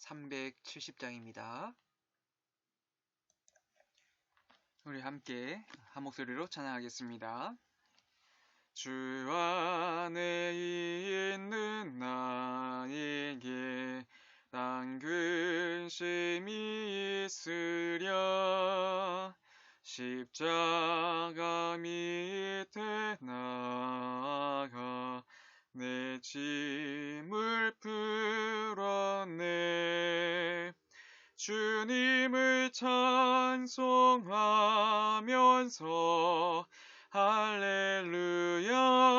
370장입니다. 우리 함께 한 목소리로 찬양하겠습니다. 주 안에 있는 나에게 난 근심이 있으랴 십자가 밑에 나가 내 짐을 풀었네 주님을 찬송하면서 할렐루야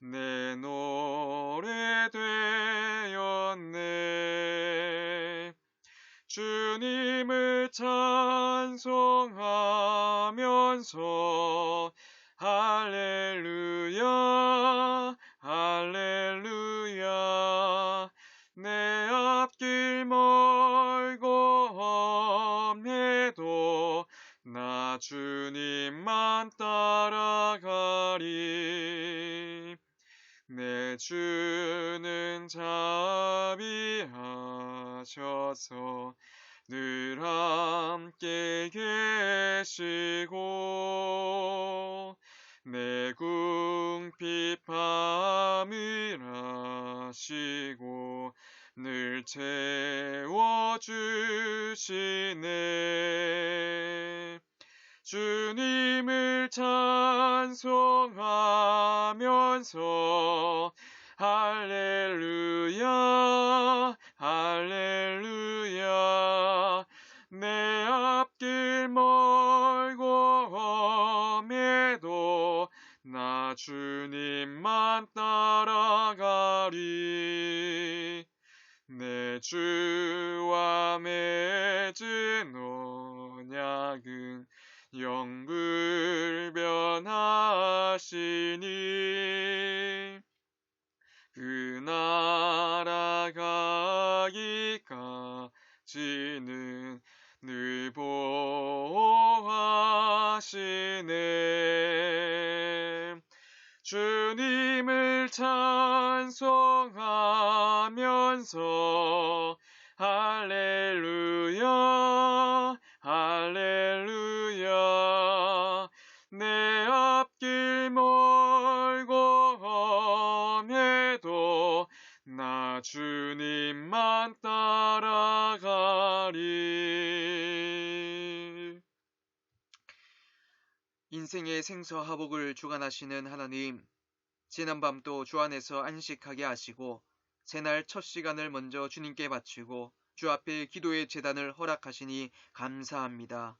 내 노래 되었네. 주님을 찬송하면서 자비하셔서 늘 함께 계시고 내 궁핍함을 아시고 늘 채워주시네. 주님을 찬송하면서 할렐루야 할렐루야 주님을 찬송하면서 할렐루야 인생의 생사화복을 주관하시는 하나님 지난밤도 주 안에서 안식하게 하시고 새날 첫 시간을 먼저 주님께 바치고 주 앞에 기도의 재단을 허락하시니 감사합니다.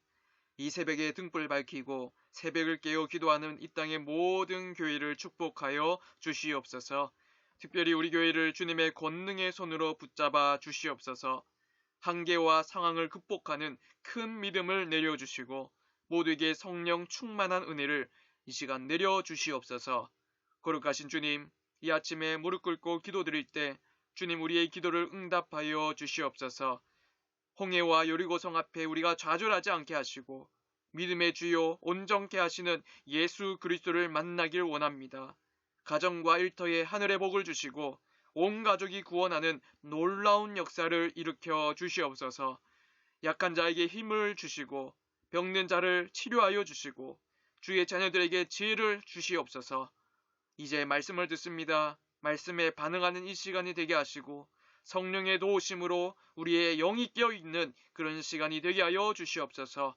이 새벽에 등불 밝히고 새벽을 깨어 기도하는 이 땅의 모든 교회를 축복하여 주시옵소서. 특별히 우리 교회를 주님의 권능의 손으로 붙잡아 주시옵소서. 한계와 상황을 극복하는 큰 믿음을 내려주시고 모두에게 성령 충만한 은혜를 이 시간 내려 주시옵소서. 거룩하신 주님, 이 아침에 무릎 꿇고 기도드릴 때 주님 우리의 기도를 응답하여 주시옵소서. 홍해와 여리고성 앞에 우리가 좌절하지 않게 하시고 믿음의 주요 온전케 하시는 예수 그리스도를 만나길 원합니다. 가정과 일터에 하늘의 복을 주시고 온 가족이 구원하는 놀라운 역사를 일으켜 주시옵소서. 약한 자에게 힘을 주시고 병든 자를 치료하여 주시고 주의 자녀들에게 지혜를 주시옵소서. 이제 말씀을 듣습니다. 말씀에 반응하는 이 시간이 되게 하시고 성령의 도우심으로 우리의 영이 깨어 있는 그런 시간이 되게 하여 주시옵소서.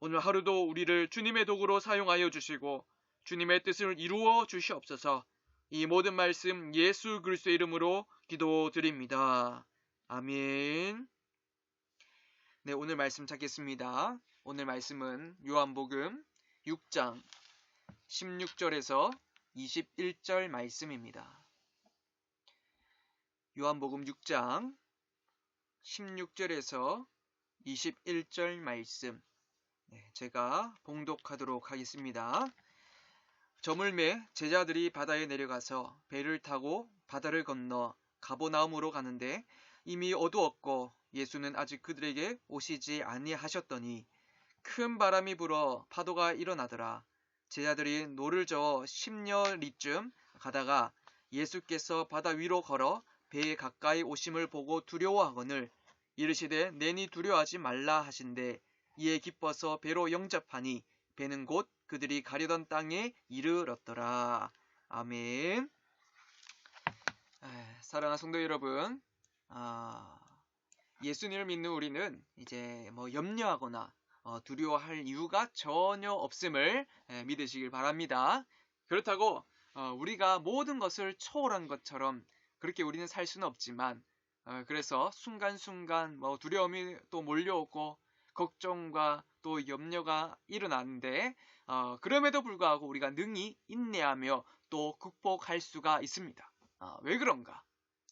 오늘 하루도 우리를 주님의 도구로 사용하여 주시고 주님의 뜻을 이루어 주시옵소서. 이 모든 말씀 예수 그리스도의 이름으로 기도드립니다. 아멘. 네, 오늘 말씀 찾겠습니다. 오늘 말씀은 요한복음 6장 16절에서 21절 말씀입니다. 요한복음 6장 16절에서 21절 말씀 네, 제가 봉독하도록 하겠습니다. 저물매 제자들이 바다에 내려가서 배를 타고 바다를 건너 가보나움으로 가는데 이미 어두웠고 예수는 아직 그들에게 오시지 아니하셨더니 큰 바람이 불어 파도가 일어나더라. 제자들이 노를 저어 10여 리쯤 가다가 예수께서 바다 위로 걸어 배에 가까이 오심을 보고 두려워하거늘 이르시되 내니 두려워하지 말라 하신대 이에 기뻐서 배로 영접하니 배는 곧 그들이 가려던 땅에 이르렀더라. 아멘. 사랑하는 성도 여러분, 아, 예수님을 믿는 우리는 이제 뭐 염려하거나 어, 두려워할 이유가 전혀 없음을 에, 믿으시길 바랍니다. 그렇다고 어, 우리가 모든 것을 초월한 것처럼 그렇게 우리는 살 수는 없지만 어, 그래서 순간순간 뭐 두려움이 또 몰려오고 걱정과 또 염려가 일어나는데 어, 그럼에도 불구하고 우리가 능히 인내하며 또 극복할 수가 있습니다. 어, 왜 그런가?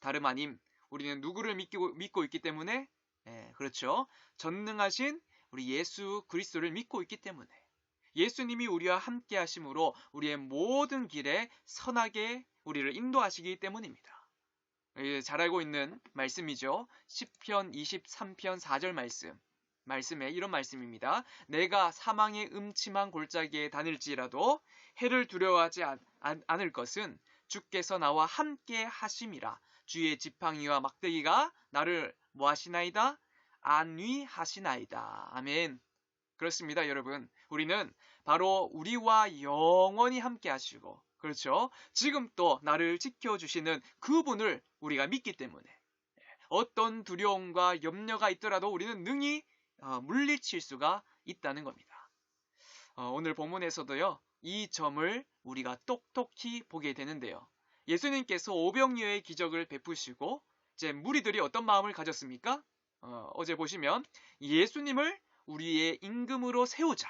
다름 아님 우리는 누구를 믿고, 믿고 있기 때문에 예, 그렇죠. 전능하신 우리 예수 그리스도를 믿고 있기 때문에 예수님이 우리와 함께 하심으로 우리의 모든 길에 선하게 우리를 인도하시기 때문입니다. 잘 알고 있는 말씀이죠. 10편 23편 4절 말씀. 말씀에 이런 말씀입니다. 내가 사망의 음침한 골짜기에 다닐지라도 해를 두려워하지 않을 것은 주께서 나와 함께 하심이라. 주의 지팡이와 막대기가 나를 뭐하시나이다? 안위하시나이다. 아멘. 그렇습니다, 여러분. 우리는 바로 우리와 영원히 함께 하시고 그렇죠? 지금 또 나를 지켜주시는 그분을 우리가 믿기 때문에 어떤 두려움과 염려가 있더라도 우리는 능히 어, 물리칠 수가 있다는 겁니다. 어, 오늘 본문에서도요, 이 점을 우리가 똑똑히 보게 되는데요. 예수님께서 오병이어의 기적을 베푸시고 이제 무리들이 어떤 마음을 가졌습니까? 어, 제 보시면 예수님을 우리의 임금으로 세우자.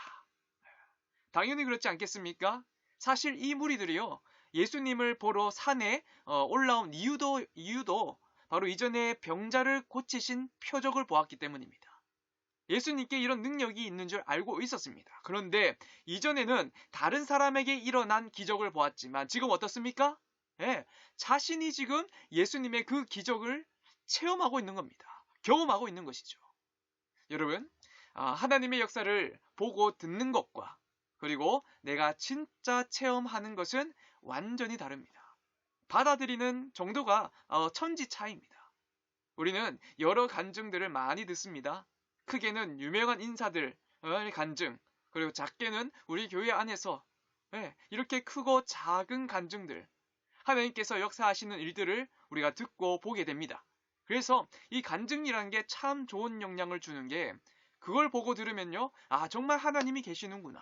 당연히 그렇지 않겠습니까? 사실 이 무리들이요. 예수님을 보러 산에 어, 올라온 이유도 이유도 바로 이전에 병자를 고치신 표적을 보았기 때문입니다. 예수님께 이런 능력이 있는 줄 알고 있었습니다. 그런데 이전에는 다른 사람에게 일어난 기적을 보았지만 지금 어떻습니까? 예, 자신이 지금 예수님의 그 기적을 체험하고 있는 겁니다. 경험하고 있는 것이죠. 여러분, 아, 하나님의 역사를 보고 듣는 것과 그리고 내가 진짜 체험하는 것은 완전히 다릅니다. 받아들이는 정도가 어, 천지 차이입니다. 우리는 여러 간증들을 많이 듣습니다. 크게는 유명한 인사들의 간증, 그리고 작게는 우리 교회 안에서 네, 이렇게 크고 작은 간증들, 하나님께서 역사하시는 일들을 우리가 듣고 보게 됩니다. 그래서 이 간증이라는 게 참 좋은 영향을 주는 게 그걸 보고 들으면요. 아, 정말 하나님이 계시는구나.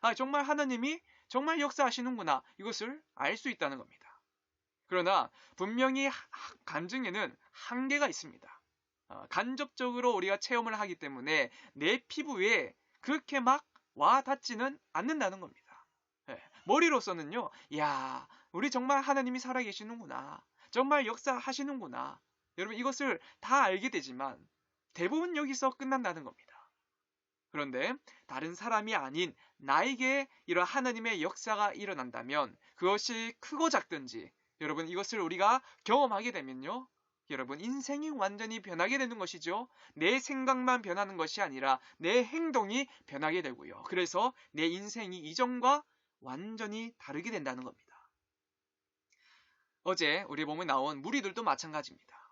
아, 정말 하나님이 정말 역사하시는구나. 이것을 알 수 있다는 겁니다. 그러나 분명히 간증에는 한계가 있습니다. 어, 간접적으로 우리가 체험을 하기 때문에 내 피부에 그렇게 막 와 닿지는 않는다는 겁니다. 네, 머리로서는요, 야, 우리 정말 하나님이 살아계시는구나. 정말 역사하시는구나. 여러분 이것을 다 알게 되지만 대부분 여기서 끝난다는 겁니다. 그런데 다른 사람이 아닌 나에게 이런 하나님의 역사가 일어난다면 그것이 크고 작든지 여러분 이것을 우리가 경험하게 되면요. 여러분, 인생이 완전히 변하게 되는 것이죠. 내 생각만 변하는 것이 아니라 내 행동이 변하게 되고요. 그래서 내 인생이 이전과 완전히 다르게 된다는 겁니다. 어제 우리 몸에 나온 무리들도 마찬가지입니다.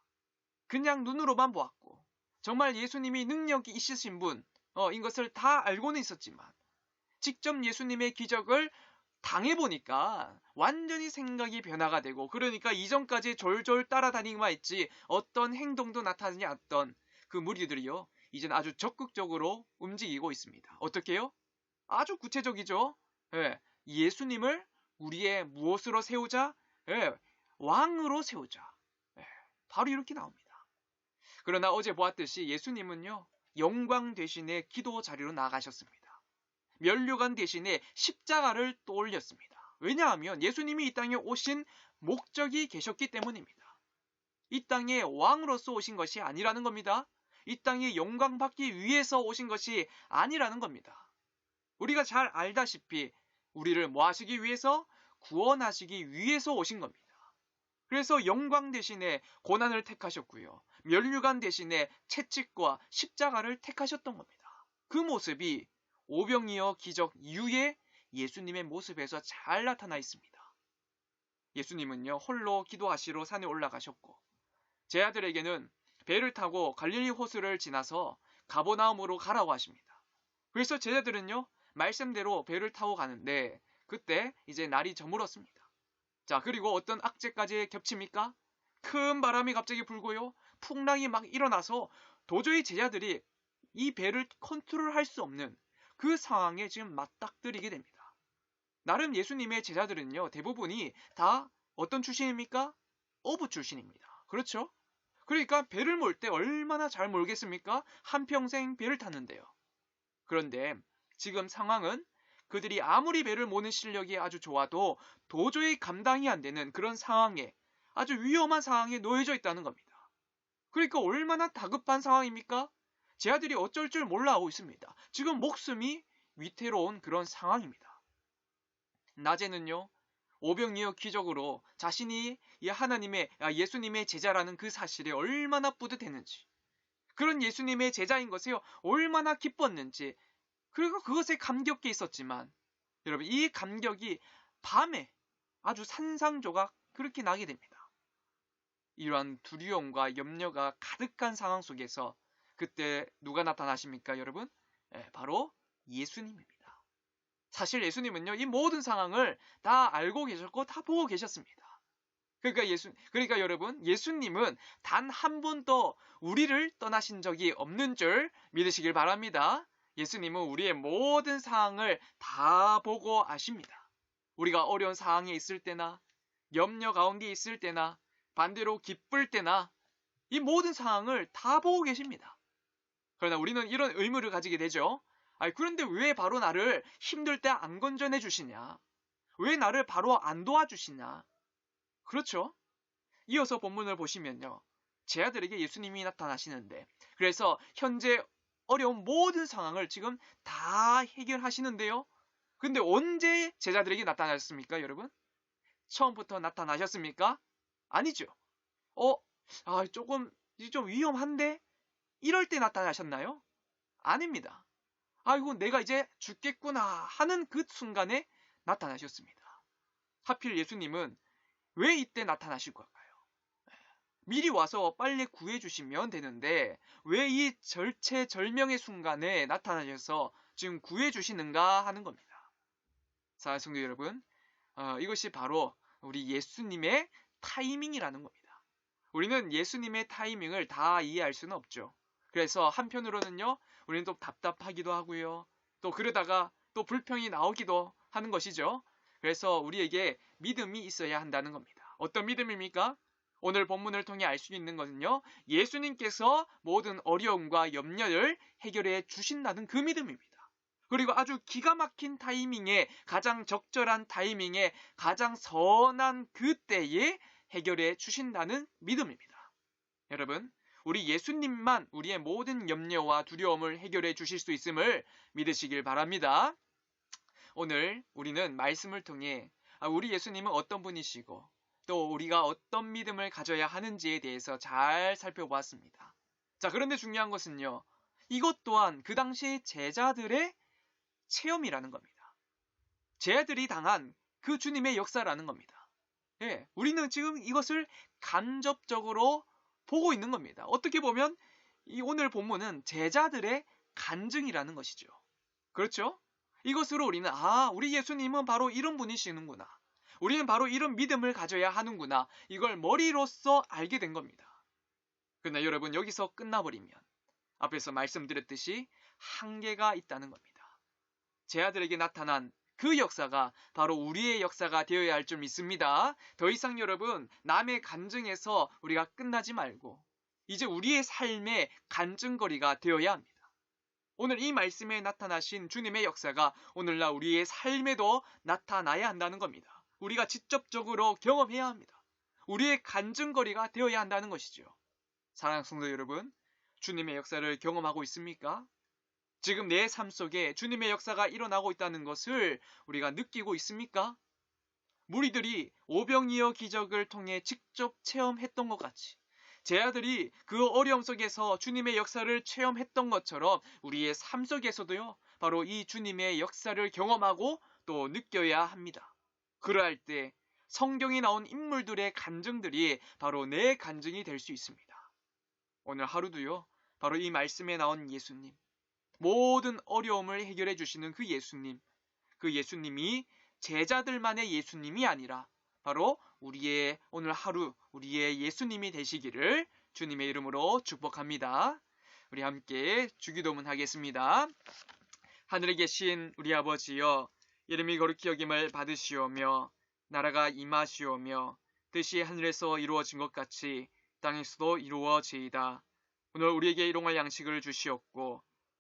그냥 눈으로만 보았고, 정말 예수님이 능력이 있으신 분, 어, 인 것을 다 알고는 있었지만, 직접 예수님의 기적을 당해보니까 완전히 생각이 변화가 되고 그러니까 이전까지 졸졸 따라다니기만 했지 어떤 행동도 나타나지 않았던 그 무리들이요. 이젠 아주 적극적으로 움직이고 있습니다. 어떻게요? 아주 구체적이죠. 예, 예수님을 우리의 무엇으로 세우자? 예, 왕으로 세우자. 예, 바로 이렇게 나옵니다. 그러나 어제 보았듯이 예수님은요. 영광 대신에 기도 자리로 나가셨습니다. 면류관 대신에 십자가를 떠올렸습니다. 왜냐하면 예수님이 이 땅에 오신 목적이 계셨기 때문입니다. 이 땅에 왕으로서 오신 것이 아니라는 겁니다. 이 땅에 영광 받기 위해서 오신 것이 아니라는 겁니다. 우리가 잘 알다시피 우리를 뭐 하시기 위해서? 구원하시기 위해서 오신 겁니다. 그래서 영광 대신에 고난을 택하셨고요. 면류관 대신에 채찍과 십자가를 택하셨던 겁니다. 그 모습이 오병이어 기적 이후에 예수님의 모습에서 잘 나타나 있습니다. 예수님은요, 홀로 기도하시러 산에 올라가셨고, 제 아들에게는 배를 타고 갈릴리 호수를 지나서 가보나움으로 가라고 하십니다. 그래서 제자들은요, 말씀대로 배를 타고 가는데, 그때 이제 날이 저물었습니다. 자, 그리고 어떤 악재까지 겹칩니까? 큰 바람이 갑자기 불고요, 풍랑이 막 일어나서 도저히 제자들이 이 배를 컨트롤 할 수 없는 그 상황에 지금 맞닥뜨리게 됩니다. 나름 예수님의 제자들은요, 대부분이 다 어떤 출신입니까? 어부 출신입니다. 그렇죠? 그러니까 배를 몰 때 얼마나 잘 몰겠습니까? 한평생 배를 탔는데요. 그런데 지금 상황은 그들이 아무리 배를 모는 실력이 아주 좋아도 도저히 감당이 안 되는 그런 상황에 아주 위험한 상황에 놓여져 있다는 겁니다. 그러니까 얼마나 다급한 상황입니까? 제 아들이 어쩔 줄 몰라 하고 있습니다. 지금 목숨이 위태로운 그런 상황입니다. 낮에는요, 오병이어 기적으로 자신이 하나님의, 아, 예수님의 제자라는 그 사실에 얼마나 뿌듯했는지, 그런 예수님의 제자인 것에 얼마나 기뻤는지, 그리고 그것에 감격해 있었지만, 여러분, 이 감격이 밤에 아주 산상조각 그렇게 나게 됩니다. 이러한 두려움과 염려가 가득한 상황 속에서 그때 누가 나타나십니까, 여러분? 네, 바로 예수님입니다. 사실 예수님은요, 이 모든 상황을 다 알고 계셨고 다 보고 계셨습니다. 그러니까 예수, 그러니까 여러분, 예수님은 단 한 번도 우리를 떠나신 적이 없는 줄 믿으시길 바랍니다. 예수님은 우리의 모든 상황을 다 보고 아십니다. 우리가 어려운 상황에 있을 때나, 염려 가운데 있을 때나, 반대로 기쁠 때나, 이 모든 상황을 다 보고 계십니다. 그러나 우리는 이런 의무를 가지게 되죠. 아니, 그런데 왜 바로 나를 힘들 때 안 건져내 주시냐? 왜 나를 바로 안 도와주시냐? 그렇죠? 이어서 본문을 보시면요. 제 아들에게 예수님이 나타나시는데, 그래서 현재 어려운 모든 상황을 지금 다 해결하시는데요. 근데 언제 제자들에게 나타나셨습니까, 여러분? 처음부터 나타나셨습니까? 아니죠. 어, 아, 조금, 좀 위험한데? 이럴 때 나타나셨나요? 아닙니다. 아이고, 내가 이제 죽겠구나 하는 그 순간에 나타나셨습니다. 하필 예수님은 왜 이때 나타나실 걸까요? 미리 와서 빨리 구해주시면 되는데 왜 이 절체절명의 순간에 나타나셔서 지금 구해주시는가 하는 겁니다. 사 성도 여러분, 어, 이것이 바로 우리 예수님의 타이밍이라는 겁니다. 우리는 예수님의 타이밍을 다 이해할 수는 없죠. 그래서 한편으로는요, 우리는 또 답답하기도 하고요. 또 그러다가 또 불평이 나오기도 하는 것이죠. 그래서 우리에게 믿음이 있어야 한다는 겁니다. 어떤 믿음입니까? 오늘 본문을 통해 알 수 있는 것은요, 예수님께서 모든 어려움과 염려를 해결해 주신다는 그 믿음입니다. 그리고 아주 기가 막힌 타이밍에, 가장 적절한 타이밍에, 가장 선한 그때에 해결해 주신다는 믿음입니다. 여러분, 우리 예수님만 우리의 모든 염려와 두려움을 해결해 주실 수 있음을 믿으시길 바랍니다. 오늘 우리는 말씀을 통해 아, 우리 예수님은 어떤 분이시고 또 우리가 어떤 믿음을 가져야 하는지에 대해서 잘 살펴보았습니다. 자, 그런데 중요한 것은요. 이것 또한 그 당시 제자들의 체험이라는 겁니다. 제자들이 당한 그 주님의 역사라는 겁니다. 예, 우리는 지금 이것을 간접적으로 보고 있는 겁니다. 어떻게 보면 이 오늘 본문은 제자들의 간증이라는 것이죠. 그렇죠? 이것으로 우리는 아, 우리 예수님은 바로 이런 분이시는구나. 우리는 바로 이런 믿음을 가져야 하는구나. 이걸 머리로써 알게 된 겁니다. 그러나 여러분 여기서 끝나버리면 앞에서 말씀드렸듯이 한계가 있다는 겁니다. 제 아들에게 나타난 그 역사가 바로 우리의 역사가 되어야 할 줄 믿습니다. 더 이상 여러분 남의 간증에서 우리가 끝나지 말고 이제 우리의 삶의 간증거리가 되어야 합니다. 오늘 이 말씀에 나타나신 주님의 역사가 오늘날 우리의 삶에도 나타나야 한다는 겁니다. 우리가 직접적으로 경험해야 합니다. 우리의 간증거리가 되어야 한다는 것이죠. 사랑하는 성도 여러분, 주님의 역사를 경험하고 있습니까? 지금 내 삶 속에 주님의 역사가 일어나고 있다는 것을 우리가 느끼고 있습니까? 무리들이 오병이어 기적을 통해 직접 체험했던 것 같이 제 아들이 그 어려움 속에서 주님의 역사를 체험했던 것처럼 우리의 삶 속에서도요, 바로 이 주님의 역사를 경험하고 또 느껴야 합니다. 그러할 때 성경에 나온 인물들의 간증들이 바로 내 간증이 될 수 있습니다. 오늘 하루도요, 바로 이 말씀에 나온 예수님, 모든 어려움을 해결해 주시는 그 예수님, 그 예수님이 제자들만의 예수님이 아니라 바로 우리의 오늘 하루 우리의 예수님이 되시기를 주님의 이름으로 축복합니다. 우리 함께 주기도문 하겠습니다. 하늘에 계신 우리 아버지여 이름이 거룩히 여김을 받으시오며 나라가 임하시오며 뜻이 하늘에서 이루어진 것 같이 땅에서도 이루어지이다. 오늘 우리에게 일용할 양식을 주시옵고